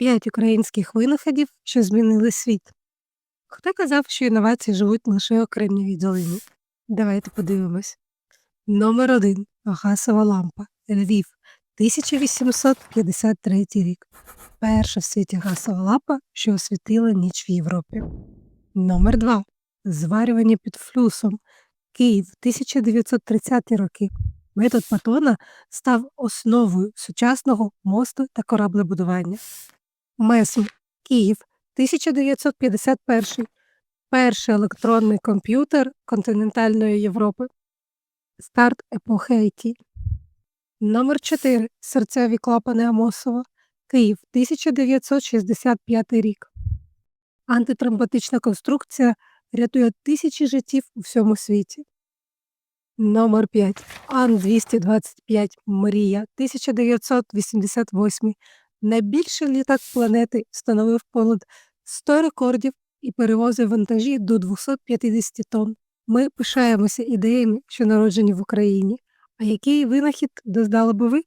П'ять українських винаходів, що змінили світ. Хто казав, що інновації живуть лише окремі відділені? Давайте подивимось. Номер 1. Газова лампа. Львів. 1853 рік. Перша в світі газова лампа, що освітила ніч в Європі. Номер 2. Зварювання під флюсом. Київ. 1930 роки. Метод Патона став основою сучасного мосту та кораблебудування. МЕСМ. Київ. 1951. Перший електронний комп'ютер континентальної Європи. Старт епохи IT. Номер 4. Серцеві клапани Амосова. Київ. 1965 рік. Антитромботична конструкція рятує тисячі життів у всьому світі. Номер 5. Ан-225 Мрія 1988. Найбільший літак планети встановив понад 100 рекордів і перевозив вантажі до 250 тонн. Ми пишаємося ідеями, що народжені в Україні. А який винахід доздали би ви?